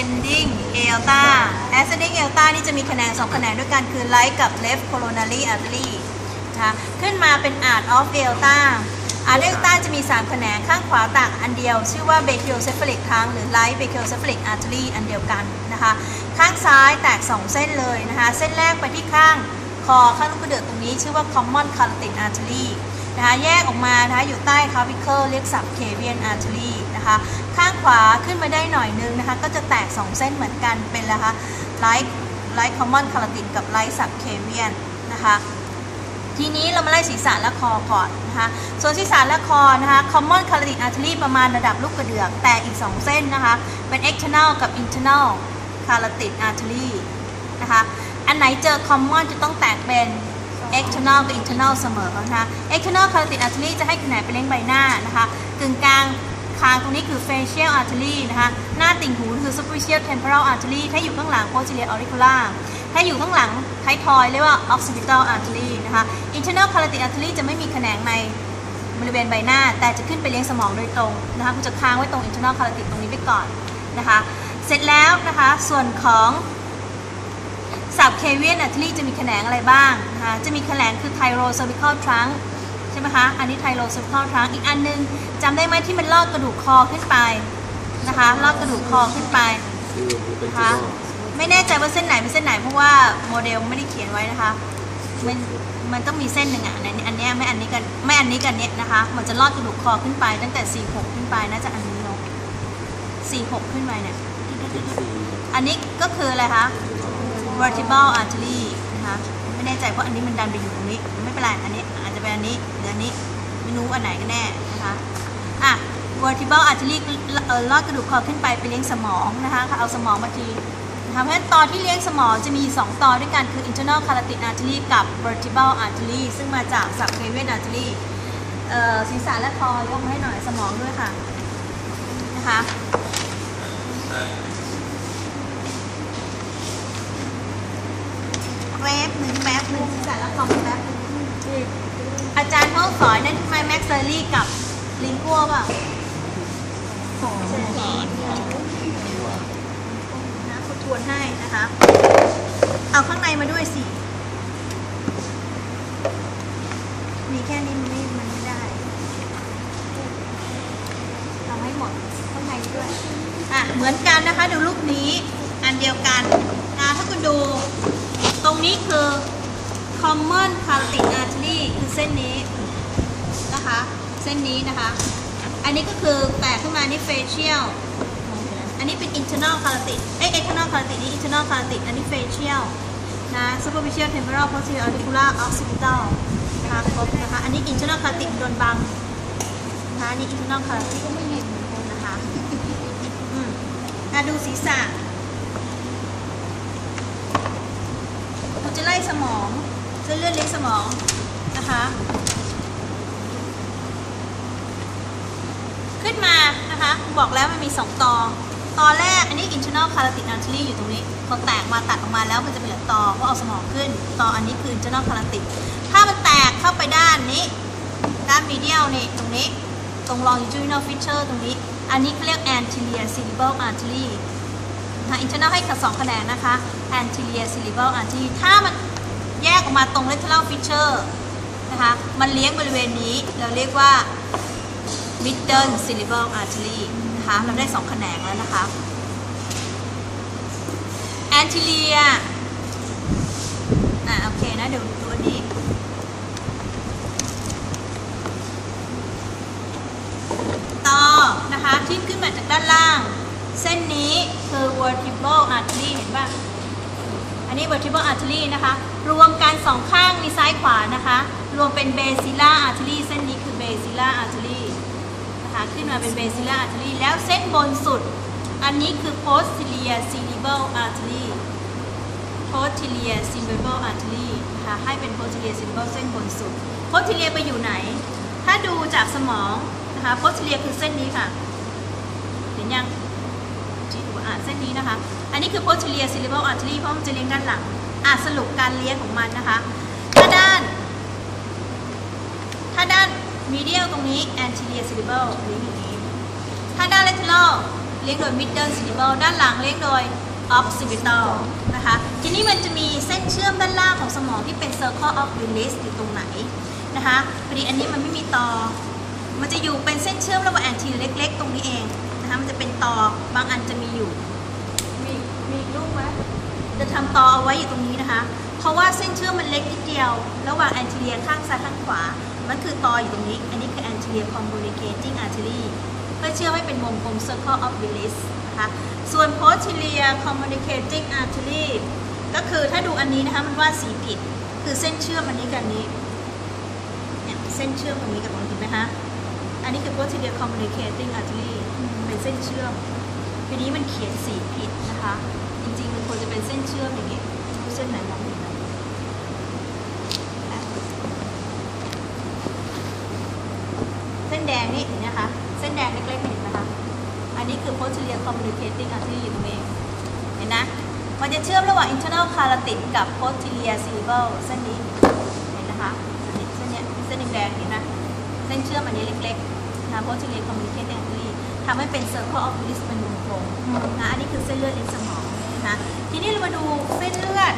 ascending aorta ascending aorta นี่จะมีแขนงสองแขนงด้วยกันคือ right กับ left coronary artery นะคะขึ้นมาเป็น art of aorta art aorta จะมี 3 แขนงข้างขวาต่างอันเดียว ชื่อว่า brachiocephalic trunk หรือ right brachiocephalic artery อันเดียวกันนะคะ ข้างซ้ายแตก 2 เส้นเลยนะคะ เส้นแรกไปที่ข้างคอข้างลูกกระเดือกตรงนี้ ชื่อว่า common carotid artery นะคะแยกออกมานะคะอยู่ใต้ clavicle เรียก subclavian artery ะคะ ข้างขวาขึ้นมาได้หน่อยนึงนะคะ ก็จะแตก 2 เส้นเหมือนกันเป็นนะคะ right right common carotid กับ right subclavian นะคะทีนี้เรามาไล่ศีรษะและคอก่อนนะคะ ส่วนศีรษะและคอนะคะ common carotid artery ประมาณระดับลูกกระเดือกแตกอีก 2 เส้นนะคะ เป็น external กับ internal carotid artery นะคะ อันไหนเจอ common จะต้องแตกเป็น external กับ internal เสมอนะคะ external carotid artery จะให้ขนาดไปเลี้ยงใบหน้านะคะ กึ่งกลาง คางตรงนี้คือ facial artery นะคะ หน้าติ่งหูคือ superficial temporal artery ถ้าอยู่ข้างหลัง posterior auricular ถ้าอยู่ข้างหลังท้ายทอยเรียกว่า occipital artery นะคะ internal carotid artery จะไม่มีแขนงในบริเวณใบหน้า แต่จะขึ้นไปเลี้ยงสมองโดยตรงนะคะคุณจะค้างไว้ตรง internal carotid ตรงนี้ไปก่อนนะคะ เสร็จแล้วนะคะ ส่วนของสับเคเวียนอัตลีจะมีแขนงอะไรบ้างนะคะ จะมีแขนงคือไทโรเซอร์วิคอลทรัง ใช่ไหมคะ อันนี้ไทโรเซอร์วิคอลทรังอีกอันนึงจำได้ไหมที่มันลอดกระดูกคอขึ้นไปนะคะ ลอดกระดูกคอขึ้นไปคือเป็นนะที่คะว่าไม่แน่ใจว่าเส้นไหนเป็นเส้นไหนเพราะว่าโมเดลไม่ได้เขียนไว้นะคะ มันมันต้องมีเส้นหนึ่งอะในอันเนี้ยไม่อันนี้กันไม่อันนี้กันเนี้ยนะคะ มันจะลอดกระดูกคอขึ้นไป ตั้งแต่46ขึ้นไปน่าจะอันนี้เนาะ46ขึ้นไปเนี่ยเป็นสี่อันนี้ก็คืออะไรคะ vertebral artery นะคะไม่แน่ใจเพราะอันนี้มันดันไปอยู่ตรงนี้ไม่เป็นไรอันนี้อาจจะเป็ นี้ไม่รู้อันไหนกันแน่นะคะอะ vertebral artery เอ่อลอดกระดูกคอขึ้นไปไปเลี้ยงสมองนะคะเอาสมองมาทีนะคะเพราะฉะนั้นตอนที่เลี้ยงสมองจะมี 2 ตอนด้วยกันคือ internal carotid artery กับ vertebral artery ซึ่งมาจาก subclavian artery ศีรษะและคอยกมาให้หน่อยสมองด้วยค่ะนะคะแป๊บหนึ่งแป๊บหนึ่งศีรษะและคอ อาจารย์เขาสอนนั่นทำไมแม็กซ์เซอรี่กับลิงกัวเปล่าสมองนะคุณทวนให้นะคะ เอาข้างในมาด้วยสิ มีแค่นี้มันไม่มันไม่ได้ทำให้หมดข้างในด้วย อะ เหมือนกันนะคะดูรูปนี้ อันเดียวกันนะถ้าคุณดู ตรงนี้คือ common carotid artery คือ เส้นนี้นะคะ เส้นนี้นะคะ อันนี้ก็คือแตกขึ้นมานี่ facial อันนี้เป็น internal carotid เอ้ย external carotid นี่ internal carotid อันนี้ facial นะ superficial temporal posterior auricular occipital นะคะครบนะคะ อันนี้ internal carotid โดนบังนะคะนี่ internal carotid นะคะอืมอะดูศีรษะเราจะไล่สมองเส้นเลือดเลี้ยงสมอง นะคะ ขึ้นมานะคะ บอกแล้วมันมี 2 ตอ ตอแรกอันนี้ internal carotid artery อยู่ตรงนี้ พอแตกมาตัดออกมาแล้วมันจะเหลือตอเพราะเอาสมองขึ้น ตออันนี้คือ internal carotid ถ้ามันแตกเข้าไปด้านนี้ ด้าน medial นี่ตรงนี้ ตรง longitudinal fissure ตรงนี้ อันนี้เขาเรียก anterior cerebral artery นะคะ internal ให้กับสองคะแนนนะคะ anterior cerebral artery ถ้ามันแยกออกมาตรง lateral fissure นะคะ มันเลี้ยงบริเวณนี้เราเรียกว่า middle cerebral artery นะคะเราได้สองแขนงแล้วนะคะ anterior อะโอเคนะเดี๋ยวดูอันนี้ต่อนะคะที่ขึ้นมาจากด้านล่าง เส้นนี้คือ vertebral artery เห็นป่ะ อันนี้ vertebral artery นะคะ รวมกันสองข้างมีซ้ายขวานะคะ รวมเป็น basilar artery เส้นนี้คือ basilar artery นะคะขึ้นมาเป็น basilar artery แล้วเส้นบนสุด อันนี้คือ posterior cerebral artery posterior cerebral artery นะคะให้เป็น posterior cerebral เส้นบนสุด posterior ไปอยู่ไหน ถ้าดูจากสมองนะคะ posterior คือเส้นนี้ค่ะ เห็นยัง ที่ดูอะเส้นนี้นะคะ อันนี้คือ posterior cerebral artery เพราะมันจะเลี้ยงด้านหลังอะสรุปการเลี้ยงของมันนะคะ ถ้าด้าน ถ้าด้าน medial ตรงนี้ anterior cerebral เลี้ยงอย่างนี้ ถ้าด้าน lateral เลี้ยงโดย middle cerebral ด้านหลังเลี้ยงโดย occipital นะคะ ทีนี้มันจะมีเส้นเชื่อมด้านล่างของสมองที่เป็น circle of Willis อยู่ตรงไหนนะคะพอดีอันนี้มันไม่มีต่อ มันจะอยู่เป็นเส้นเชื่อมระหว่างแอนทีเล็ก ๆ ตรงนี้เอง นะคะมันจะเป็นต่อบางอันจะมีอยู่ มีมีรูปไหมจะทำต่อเอาไว้อยู่ตรงนี้นะคะ เพราะว่าเส้นเชื่อมมันเล็กนิดเดียว ระหว่างแอนทีเรียข้างซ้ายข้างขวา มันคือต่ออยู่ตรงนี้ อันนี้คือ anterior communicating artery เพื่อเชื่อมให้เป็นวงกลม circle of Willis นะคะ ส่วน posterior communicating artery ก็คือถ้าดูอันนี้นะคะมันวาดสีผิด คือเส้นเชื่อมอันนี้กับอันนี้เนี่ยเส้นเชื่อมตรงนี้กับตรงนี้เห็นไหมคะ อันนี้คือ posterior communicating artery เป็นเส้นเชื่อมทีนี้มันเขียนสีผิดนะคะ จริงๆ มันควรจะเป็นเส้นเชื่อมอย่างเงี้ยเส้นไหนมองเห็นไหมเส้นแดงนี่เห็นนะคะ เส้นแดงเล็กๆเห็นนะคะ อันนี้คือ posterior communicating artery อยู่ตรงนี้เห็นนะ มันจะเชื่อมระหว่าง internal carotid กับ posterior cerebral เส้นนี้เห็นนะคะ ส้นเชื่อมอันนี้เล็กๆนะ posterior communicating artery ทำให้เป็น circle of Willis เป็นวงกลมนะอันนี้คือเส้นเลือดในสมองนะคะทีนี้เรามาดูเส้นเลือด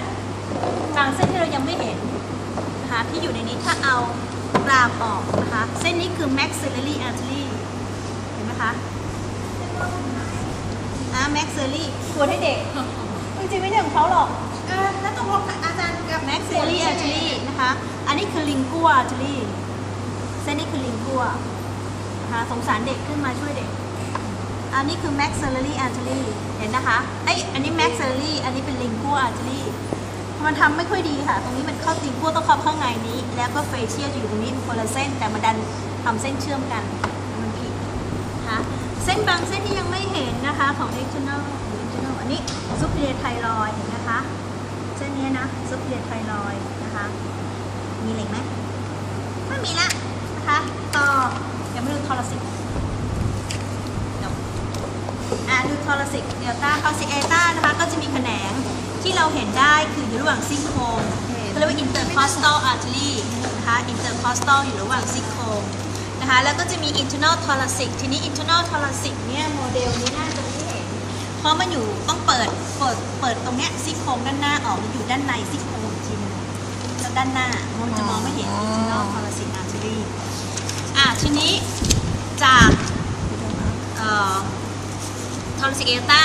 บางเส้นที่เรายังไม่เห็นนะคะที่อยู่ในนี้ถ้าเอากรามออกนะคะเส้นนี้คือ maxillary artery เห็นไหมคะอ่า maxillary ควรให้เด็ก จริงๆไม่ใช่ของเขาหรอกอ่าแล้วตกลงอาจารย์กับ maxillary artery นะคะ อันนี้คือ lingua artery เส้นนี้คือ lingua นะคะสงสารเด็กขึ้นมาช่วยเด็ก อันนี้คือ maxillary artery เห็นนะคะไอยอันนี้ maxillary อันนี้เป็น lingua artery มันทำไม่ค่อยดีค่ะ ตรงนี้มันเข้า lingua ต้องเข้าข้างในนี้ แล้วก็ facial จะอยู่ตรงนี้เป็นคนละเส้น แต่มาดันทำเส้นเชื่อมกัน มันผิดนะคะเส้นบางเส้นที่ยังไม่เห็นนะคะของ external หรือ internal อันนี้ superior thyroid เห็นนะคะ เส้นนี้นะ superior thyroid นะคะ มีเหล็กไหมไม่มีละ นะคะต่อเดี๋ยวมาดูทอร์ซิกอ่าดูทอร์ซิกเดลต้าคอซิเอต้านะคะก็จะมีแขนงที่เราเห็นได้คืออยู่ระหว่างซี่โครงเขาเรียกว่า intercostal artery นะคะ intercostal อยู่ระหว่างซี่โครงนะคะแล้วก็จะมี internal thoracic ทีนี้ internal thoracic เนี่ยโมเดลนี้น่าจะไม่เห็นเพราะมันอยู่ต้องเปิดเปิดเปิดตรงเนี้ยซี่โครงด้านหน้าออกมันอยู่ด้านในซี่โครงอีกทีนึงแล้วด้านหน้ามันจะมองไม่เห็น internal thoracic artery อะทีนี้จากเอ่อ thoracic aorta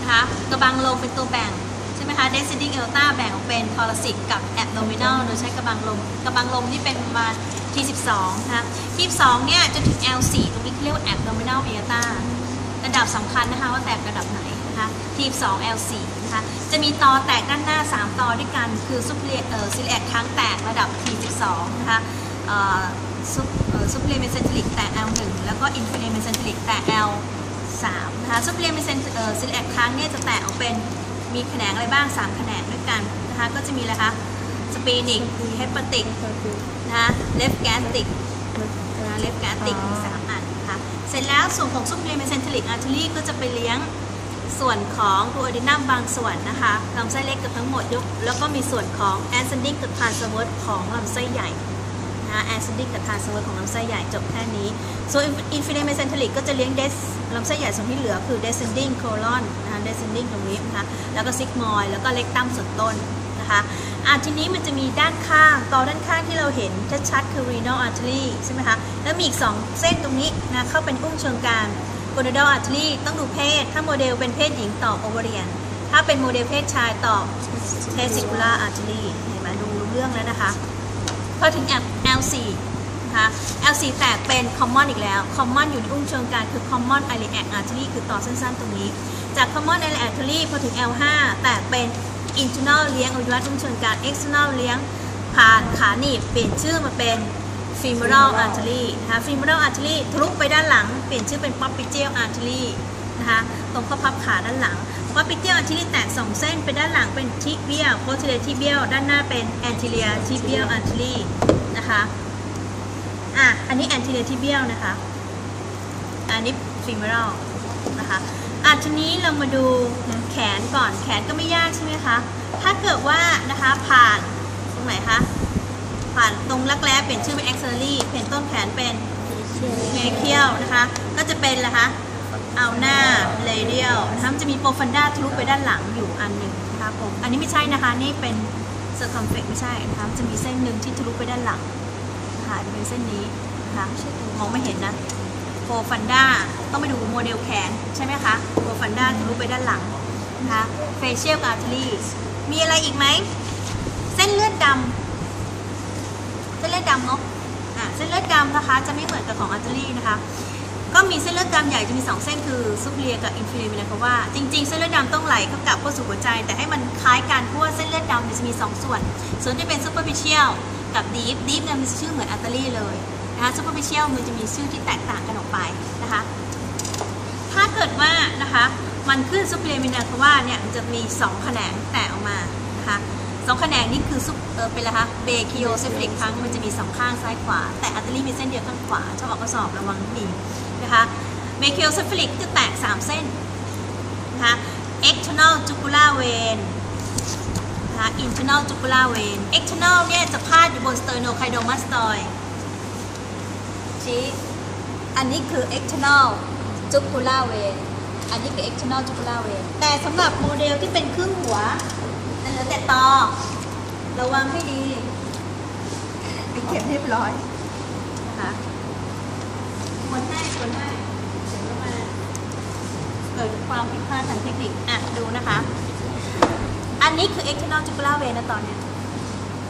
นะคะกระบังลมเป็นตัวแบ่ง ใช่ไหมคะ descending aorta แบ่งออกเป็น thoracic กับ abdominal โดยใช้กระบังลมกระบังลมที่เป็นประมาณ T12 นะคะ T12 เนี่ยจนถึง L4 ตรงนี้เรียกว่า abdominal aorta ระดับสำคัญนะคะว่าแตกระดับไหนนะคะ T2 L4 นะคะจะมีตอแตกด้านหน้า 3 ตอด้วยกัน คือซุปเลียเอ่อซิลแอคค้งแตกระดับ T12 นะคะเออซุป ซุปเลีเมเซนทริกแตก L1 แล้วก็อินฟิเลียเมเซนทริกแตก L3 นะคะซุปเลีเมเซนเอ่อซิลแอคค้งเนี่ยจะแตกออกเป็นมีแขนงอะไรบ้าง 3 แขนงด้วยกันนะคะก็จะมีอะไรคะสปีนิกเฮปติกนะคะเลฟแกสติกนะคะเลฟแกสติกมีสามอันนะคะเสร็จแล้วส่วนของซุปเปอร์เมเซนทริกอาร์เทอรี่ก็จะไปเลี้ยงส่วนของดูอดินัมบางส่วนนะคะลำไส้เล็กกับทั้งหมดยกแล้วก็มีส่วนของแอนเซนดิ้งกับทรานสเวิร์ดของลำไส้ใหญ่ นะคะแอซนดิ้งกับทานสเวิร์ของลำไส้ใหญ่จบแค่นี้ ส่วนอินฟิเนเมเซนทริกก็จะเลี้ยงเดสลำไส้ใหญ่ส่วนที่เหลือคือ descending colon นะคะ descending ตรงนี้นะคะแล้วก็ซิกมอยแล้วก็เล็กตั้มส่วนต้นนะคะอะทีนี้มันจะมีด้านข้างต่อด้านข้างที่เราเห็นชัดๆคือ renal artery ใช่ไหมคะแล้วมีอีก 2 เส้นตรงนี้นะเข้าเป็นอุ้งเชิงกราน gonadal artery ต้องดูเพศ ถ้าโมเดลเป็นเพศหญิงตอบ ovarian ถ้าเป็นโมเดลเพศชายตอบ testicular artery เห็นไหมดูรู้เรื่องแล้วนะคะพอถึงแอบ L4 นะคะ L4 แตกเป็น common อีกแล้ว common อยู่ในอุ้งเชิงกานคือ common iliac artery คือต่อสั้นๆ ตรงนี้ จาก common iliac artery พอถึง L5 แตกเป็น internal เลี้ยงอวัยวะอุ้งเชิงกาน external เลี้ยงผ่านขาหนีบเปลี่ยนชื่อมาเป็น femoral artery นะคะ femoral artery ทะลุไปด้านหลัง เปลี่ยนชื่อเป็น popliteal artery นะคะตรงข้อพับขาด้านหลัง popliteal artery แตก 2 เส้นเป็นด้านหลังเป็น tibial posterior tibial ด้านหน้าเป็น anterior tibial artery นะคะอะอันนี้ anterior tibial นะคะ อันนี้ femoral นะคะอะทีนี้เรามาดูแขนก่อนแขนก็ไม่ยากใช่ไหมคะ ถ้าเกิดว่านะคะผ่านตรงไหนคะ ผ่านตรงรักแร้เปลี่ยนชื่อเป็น axillary เปลี่ยนต้นแขนเป็น brachial นะคะ ก็จะเป็นอะคะเอาหน้าเรเดียลนะคะจะมีโปรฟันด้าทะลุไปด้านหลังอยู่อันหนึ่งนะคะผมอันนี้ไม่ใช่นะคะ นี่เป็น เซอร์คอมเฟกไม่ใช่นะคะจะมีเส้นหนึ่งที่ทะลุไปด้านหลังนะคะจะเป็นเส้นนี้นะคะมองไม่เห็นนะโปรฟันด้าต้องไปดูโมเดลแขนใช่ไหมคะโปรฟันด้าทะลุไปด้านหลังนะคะเฟเชียลอาร์ทรีมีอะไรอีกไหมเส้นเลือดดำเส้นเลือดดำเนาะอะเส้นเลือดดำนะคะจะไม่เหมือนกับของอาร์เทรีนะคะ ก็มีเส้นเลือดดำใหญ่จะมี 2 เส้นคือซุปเลียกับอินฟิลิมินะเพราะว่าจริงๆ เส้นเลือดดำต้องไหลเข้ากลับเข้าสู่หัวใจ แต่ให้มันคล้ายกันเพราะว่าเส้นเลือดดำเนี่ยจะมี 2 ส่วน ส่วนที่เป็นซูเปอร์ฟิเชียลกับดีฟดีฟเนี่ยมีชื่อเหมือนอาร์เทอรี่เลยนะคะซูเปอร์ฟิเชียลมันจะมีชื่อที่แตกต่างกันออกไปนะคะ ถ้าเกิดว่านะคะมันขึ้นซุปเปอร์มินาคว่าเนี่ยมันจะมี 2 แขนงแตกออกมานะคะ สองแขนงนี่คือซุปเออเป็นอะไรคะเบคิโอเซฟลิกทั้งมันจะมีสองข้างซ้ายขวา แต่อัตเตอรี่มีเส้นเดียวข้างขวาชอบออกข้อสอบระวังดีนะคะเบคิโอเซฟลิกจะแตก 3 เส้นนะคะ external jugular vein นะคะ internal jugular vein external เนี่ยจะพาดอยู่บน sternocleidomastoid ชี้อันนี้คือ external jugular vein อันนี้คือ external jugular vein แต่สำหรับโมเดลที่เป็นครึ่งหัว ต่อ ระวังให้ดีไปเก็บเรียบร้อยนะคะคนให้คนให้เดี๋ยวมาเกิดความผิดพลาดทางเทคนิคอะดูนะคะ อันนี้คือ external jugular vein นะตอนเนี้ย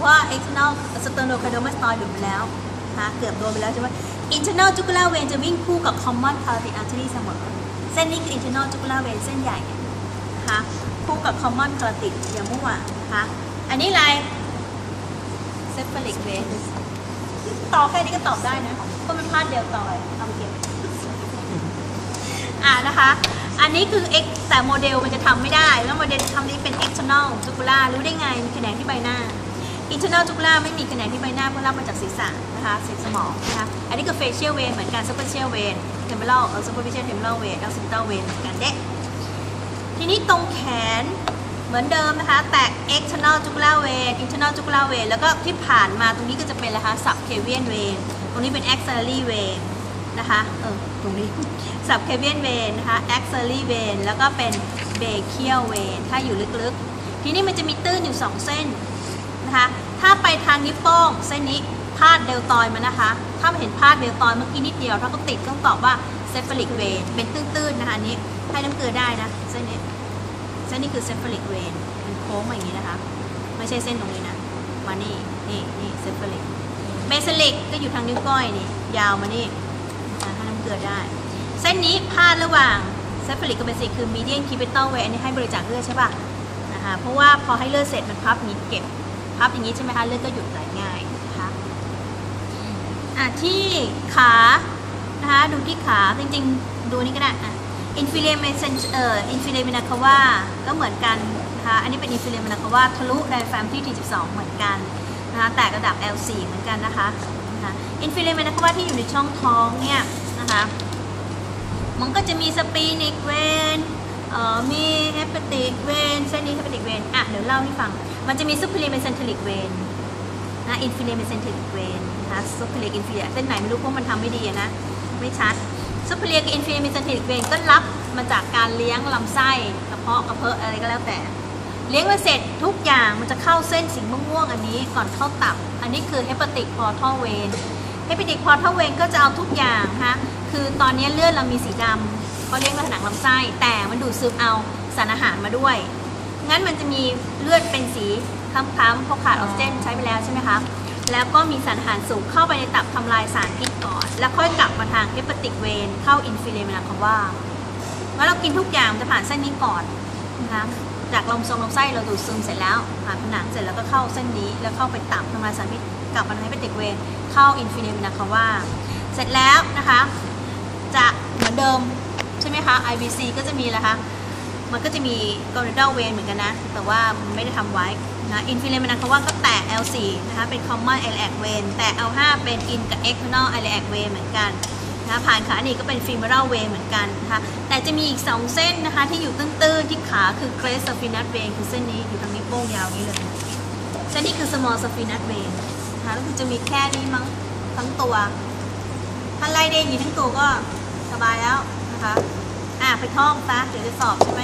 ว่า external sternocleidomastoid หลุดไปแล้วนะเกือบโดนไปแล้วใช่ไหม internal jugular vein จะวิ่งคู่กับ common carotid artery เสมอ เส้นนี้คือ internal jugular vein เส้นใหญ่นะคะ คู่กับ common carotid อย่ามั่วนะคะ อันนี้อะไร cephalic vein ต่อแค่นี้ก็ตอบได้นะเพราะมันพลาดเดียวต่อยทำเก็บอะนะคะ อันนี้คือ X แต่โมเดลมันจะทำไม่ได้ แล้วโมเดลทำนี้เป็น external jugular รู้ได้ไง มีแขนงที่ใบหน้า internal jugular ไม่มีแขนงที่ใบหน้าเพราะรับมาจากศีรษะนะคะเศษสมองนะคะ อันนี้คือ facial vein เหมือนกัน superficial vein temporal superficial temporal vein occipital vein เหมือนกันเด็ ทีนี้ตรงแขนเหมือนเดิมนะคะ แตก external jugular vein internal jugular vein แล้วก็ที่ผ่านมาตรงนี้ก็จะเป็นอะคะ subclavian vein ตรงนี้เป็น axillary vein นะคะเออตรงนี้ subclavian vein นะคะ axillary vein แล้วก็เป็น brachial vein ถ้าอยู่ลึกๆ ทีนี้มันจะมีตื้นอยู่ 2 เส้นนะคะถ้าไปทางนิ้วโป้งเส้นนี้พาดเดลตอยมันนะคะ ถ้าเห็นพาดเดลตอยเมื่อกี้นิดเดียว ถ้าก็ติดต้องตอบว่า cephalic vein เป็นตื้นๆนะคะอันนี้ให้น้ำเกลือได้นะเส้นนี้เส้นนี้คือ cephalic vein มันโค้งมาอย่างนี้นะคะ ไม่ใช่เส้นตรงนี้นะมานี่นี่นี่ cephalic basilic ก็อยู่ทางนิ้วก้อยนี่ยาวมานี่ให้น้ำเกลือได้ เส้นนี้พาดระหว่าง cephalic กับ basilic คือ median cubital vein อันนี้ให้บริจาคเลือดใช่ป่ะนะคะเพราะว่าพอให้เลือดเสร็จมันพับนี้เก็บพับอย่างนี้ใช่ไหมคะเลือดก็หยุดไหลง่ายนะคะอะที่ขา ดูที่ขา จริงๆ ดูนี่ก็ได้นะอินฟิเลเมนเอ่ออินฟิเลเมนาคาวาก็เหมือนกันนะคะอันนี้เป็นอินฟิเลเมนาคาวาทะลุไดฟแฟมที่ 42 เหมือนกันนะคะแต่ระดับ L4 เหมือนกันนะคะอินฟิเลเมนาคาวาที่อยู่ในช่องท้องเนี่ยนะคะมันก็จะมีสปีนิกเวนเอ่อมีเฮปติกเวนเส้นนี้เฮปติกเวนอะเดี๋ยวเล่าให้ฟัง มันจะมีซุปเปอร์เลเมนเซนทริกเวนนะอินฟิเลเมนเซนทริกเวนะคะ superior inferior เส้นไหนไม่รู้เพราะมันทำไม่ดีนะ ไม่ชัด superior กับ inferior mesenteric vein ก็รับมาจากการเลี้ยงลำไส้กระเพาะกระเพาะอะไรก็แล้วแต่ เลี้ยงมาเสร็จทุกอย่างมันจะเข้าเส้นสีม่วงๆอันนี้ก่อนเข้าตับ อันนี้คือ hepatic portal vein hepatic portal vein ก็จะเอาทุกอย่างนะคะคือตอนนี้เลือดเรามีสีดำเพราะเลี้ยงมาผนังลำไส้แต่มันดูดซึมเอาสารอาหารมาด้วยงั้นมันจะมีเลือดเป็นสีคล้ำๆเพราะขาดออกซิเจนใช้ไปแล้วใช่ไหมคะ แล้วก็มีสารอาหารสูงเข้าไปในตับทำลายสารพิษก่อน แล้วค่อยกลับมาทางเฮปติกเวนเข้าอินฟิเลมนาคาว่าว่าเรากินทุกอย่างจะผ่านเส้นนี้ก่อนนะคะจากลำทรงลำไส้เราดูดซึมเสร็จแล้วผ่านผนังเสร็จแล้วก็เข้าเส้นนี้ แล้วเข้าไปตับทำลายสารพิษกลับมาทางเฮปติกเวนเข้าอินฟิเลมนาคาว่าเสร็จแล้วนะคะ จะเหมือนเดิมใช่ไหมคะ IBC ก็จะมีแล้วคะมันก็จะมี g o n a d a l vein เหมือนกันนะ แต่ว่าไม่ได้ทำไว้ นะ infilament นะเขาว่าก็แตก L4 นะคะ เป็น common iliac vein แต่ L5 เป็น in กับ external iliac vein เหมือนกันนะผ่านขาหนีก็เป็น femoral vein เหมือนกันนะคะ แต่จะมีอีก 2 เส้นนะคะ ที่อยู่ตื้นๆที่ขาคือ great saphenous vein คือเส้นนี้อยู่ทางนี้วโป้งยาวนี้เลยเส้นนี้คือ small saphenous vein นะคะแล้วคือจะมีแค่นี้มั้งทั้งตัว ถ้าไล่ได้อย่างนี้ทั้งตัวก็สบายแล้วนะคะ อะไปท่องซะเดี๋ยวจะสอบใช่ไหม